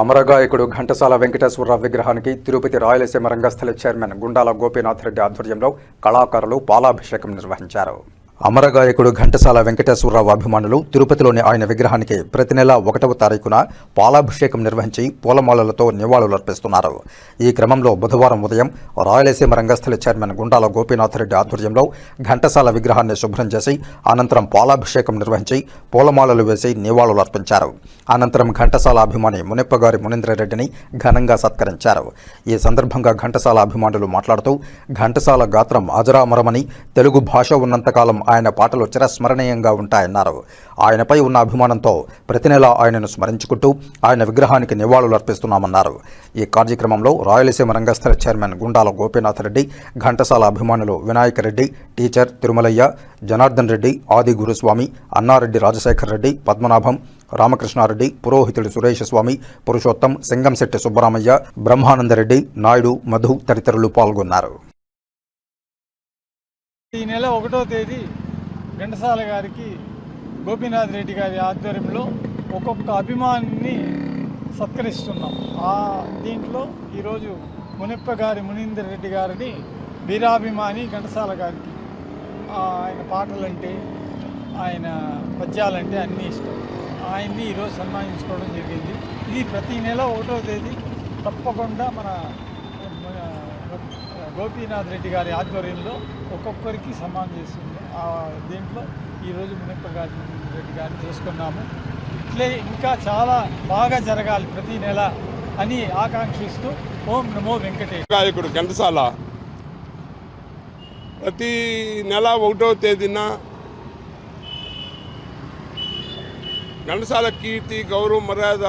అమరగాయకుడు ఘంటసాల వెంకటేశ్వరరావు విగ్రహానికి తిరుపతి రాయలసీమ రంగస్థల చైర్మన్ గుండాల గోపీనాథ్ రెడ్డి ఆధ్వర్యంలో కళాకారులు పాలాభిషేకం నిర్వహించారు. అమరగాయకుడు ఘంటసాల వెంకటేశ్వరరావు అభిమానులు తిరుపతిలోని ఆయన విగ్రహానికి ప్రతి నెల ఒకటవ తారీఖున పాలాభిషేకం నిర్వహించి పూలమాలలతో నివాళులర్పిస్తున్నారు. ఈ క్రమంలో బుధవారం ఉదయం రాయలసీమ రంగస్థల చైర్మన్ గుండాల గోపీనాథ్ రెడ్డి ఆధ్వర్యంలో ఘంటసాల విగ్రహాన్ని శుభ్రం చేసి అనంతరం పాలాభిషేకం నిర్వహించి పూలమాలలు వేసి నివాళులర్పించారు. అనంతరం ఘంటసాల అభిమాని మునిప్పగారి మునీంద్రరెడ్డిని ఘనంగా సత్కరించారు. ఈ సందర్భంగా ఘంటసాల అభిమానులు మాట్లాడుతూ ఘంటసాల గాత్రం అజరామరమని తెలుగు భాష ఉన్నంతకాలం ఆయన పాటలు చిరస్మరణీయంగా ఉంటాయన్నారు. ఆయనపై ఉన్న అభిమానంతో ప్రతి నెల ఆయనను స్మరించుకుంటూ ఆయన విగ్రహానికి నివాళులర్పిస్తున్నామన్నారు ఈ కార్యక్రమంలో రాయలసీమ రంగస్థల చైర్మన్ గుండాల గోపీనాథ్ రెడ్డి ఘంటసాల అభిమానులు వినాయక రెడ్డి టీచర్ తిరుమలయ్య జనార్దన్ రెడ్డి ఆది గురుస్వామి అన్నారెడ్డి రాజశేఖర్ రెడ్డి పద్మనాభం రామకృష్ణారెడ్డి పురోహితుడు సురేష్ స్వామి పురుషోత్తం సింగంశెట్టి సుబ్బరామయ్య బ్రహ్మానందరెడ్డి నాయుడు మధు తదితరులు పాల్గొన్నారు. ఈ నెల ఒకటో తేదీ ఘంటసాల గారికి గోపీనాథ్ రెడ్డి గారి ఆధ్వర్యంలో ఒక్కొక్క అభిమానిని సత్కరిస్తున్నాం. ఆ దీంట్లో ఈరోజు మునిప్ప గారి మునీందర్ రెడ్డి గారిని వీరాభిమాని ఘంటసాల గారికి. ఆయన పాటలంటే ఆయన పద్యాలంటే అన్నీ ఇష్టం. ఆయన్ని ఈరోజు సన్మానించుకోవడం జరిగింది. ఇది ప్రతి నెల ఒకటో తేదీ తప్పకుండా మన గోపీనాథ్ రెడ్డి గారి ఆధ్వర్యంలో ఒక్కొక్కరికి సన్మానం చేస్తుంది. ఆ దీంట్లో ఈరోజు మునిప్ప రెడ్డి గారిని చేసుకున్నాము. ఇట్లే ఇంకా చాలా బాగా జరగాలి ప్రతి నెల అని ఆకాంక్షిస్తూ ఓం నమో వెంకటేష్ గాయకుడు ఘంటసాల. ప్రతి నెల ఒకటో తేదీన ఘంటసాల కీర్తి గౌరవ మర్యాద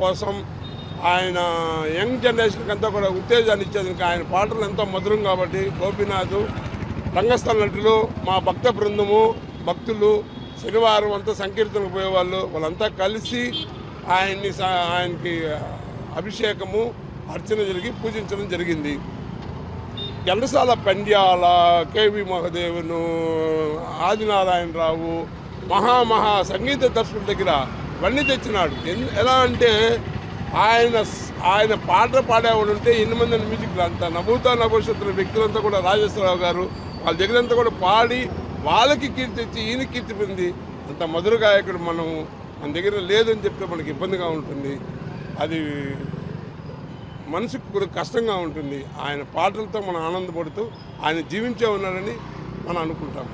కోసం ఆయన యంగ్ జనరేషన్కి అంతా కూడా ఉత్తేజాన్ని ఇచ్చేది ఆయన పాటలు ఎంతో మధురం కాబట్టి గోపీనాథ్ రంగస్థల నటులు మా భక్త బృందము భక్తులు శనివారం అంతా సంకీర్తనకు పోయేవాళ్ళు వాళ్ళంతా కలిసి ఆయన్ని ఆయనకి అభిషేకము అర్చన జరిగి పూజించడం జరిగింది. ఎండసాల పండ్యాల కేవి మహదేవును ఆదినారాయణరావు మహామహా సంగీత దర్శకుల దగ్గర ఇవన్నీ తెచ్చినాడు. ఎన్- ఎలా అంటే ఆయన ఆయన పాట పాడేవాడు ఉంటే ఎన్ని మంది మ్యూజిక్లు అంత నభూత నభవిష్యత్తుల వ్యక్తులంతా కూడా రాజేశ్వరరావు గారు వాళ్ళ దగ్గరంతా కూడా పాడి వాళ్ళకి కీర్తి ఇచ్చి ఈయన కీర్తి పొంది అంత మధుర గాయకుడు మనం మన దగ్గర లేదని చెప్తే మనకి ఇబ్బందిగా ఉంటుంది. అది మనసుకు కూడా కష్టంగా ఉంటుంది. ఆయన పాటలతో మనం ఆనందపడుతూ ఆయన జీవించే ఉన్నాడని మనం అనుకుంటాం.